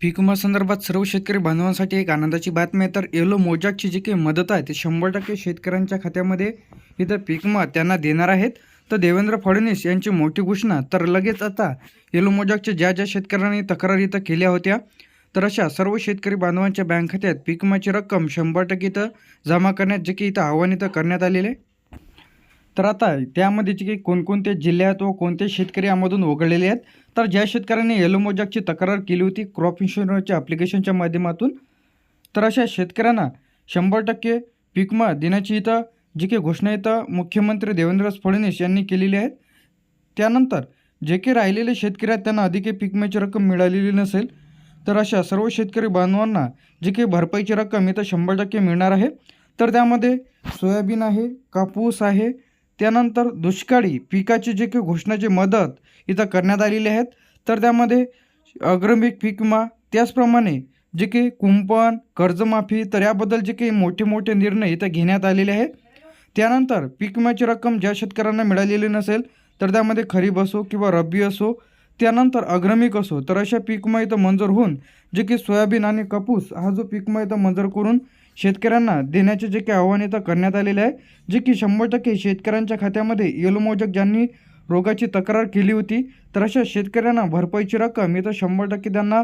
पीक संदर्भात सर्व शेतकरी बांधवांसाठी एक आनंदाची बातमी आहे. तर येलो मोजाकची जी काही मदत आहे ते शंभर टक्के शेतकऱ्यांच्या खात्यामध्ये इथं पीक विमा त्यांना देणार आहेत. तर देवेंद्र फडणवीस यांची मोठी घोषणा. तर लगेच आता येलो मोजाकच्या ज्या ज्या शेतकऱ्यांनी तक्रारी इथं केल्या होत्या तर अशा सर्व शेतकरी बांधवांच्या बँक खात्यात पीक विमाची रक्कम शंभर टक्के इथं जमा करण्यात जे की इथं आव्हान इथं करण्यात आलेले आहे. तर आता त्यामध्ये जे काही कोणकोणते जिल्ह्यात व कोणते शेतकरी यामधून वगळलेले आहेत तर ज्या शेतकऱ्यांनी येलो मोजाकची तक्रार केली होती क्रॉप इन्शुरन्सच्या ॲप्लिकेशनच्या माध्यमातून तर अशा शेतकऱ्यांना शंभर टक्के पिकमा देण्याची इथं जी काही घोषणा इथं मुख्यमंत्री देवेंद्र फडणवीस यांनी केलेली आहे त्यानंतर जे काही राहिलेले शेतकरी आहेत त्यांना अधिक पीक रक्कम मिळालेली नसेल तर अशा सर्व शेतकरी बांधवांना जी काही भरपाईची रक्कम इथं शंभर टक्के मिळणार आहे. तर त्यामध्ये सोयाबीन आहे कापूस आहे त्यानंतर दुष्काळी पिकाची जे काही घोषणाची मदत इथं करण्यात आलेली आहेत तर त्यामध्ये अग्रमिक पीक विमा त्याचप्रमाणे जे काही कुंपण कर्जमाफी तर याबद्दल जे काही मोठे मोठे निर्णय इथं घेण्यात आलेले आहेत. त्यानंतर पीक विम्याची रक्कम ज्या शेतकऱ्यांना मिळालेली नसेल तर त्यामध्ये खरीप असो किंवा रब्बी असो त्यानंतर अग्रमिक असो तर अशा पीक विमा इथं मंजूर होऊन जे की सोयाबीन आणि कापूस हा जो पीक विमा इथं मंजूर करून शेतकऱ्यांना देण्याचे जे काही आव्हान येतं करण्यात आलेले आहे जे की शंभर टक्के शेतकऱ्यांच्या खात्यामध्ये येलोमोजक ज्यांनी रोगाची तक्रार केली होती तर अशा शेतकऱ्यांना भरपाईची रक्कम इथं शंभर टक्के त्यांना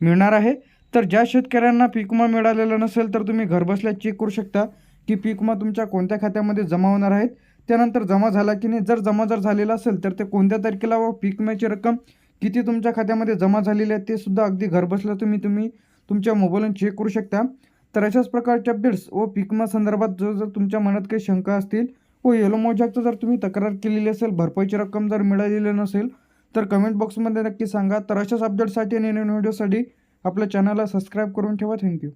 मिळणार आहे. तर ज्या शेतकऱ्यांना पीक विमा मिळालेला नसेल तर तुम्ही घरबसल्या चेक करू शकता की पीक विमा तुमच्या कोणत्या खात्यामध्ये जमा होणार आहेत त्यानंतर जमा झाला की नाही जर जमा जर झालेला असेल तर ते कोणत्या तारखेला व पीकम्याची रक्कम किती तुमच्या खात्यामध्ये जमा झालेली आहे ते सुद्धा अगदी घरबसल्या तुम्ही तुम्ही तुमच्या मोबाईलवर चेक करू शकता. तर अशाच प्रकारच्या अपडेट्स व पिकमा संदर्भात जर जर तुमच्या मनात काही शंका असतील व येलो मोजॅकचं जर तुम्ही तक्रार केलेली असेल भरपाईची रक्कम जर मिळालेली नसेल तर कमेंट बॉक्समध्ये नक्की सांगा. तर अशाच अपडेटसाठी आणि नवीन व्हिडिओसाठी आपल्या चॅनलला सबस्क्राईब करून ठेवा. थँक्यू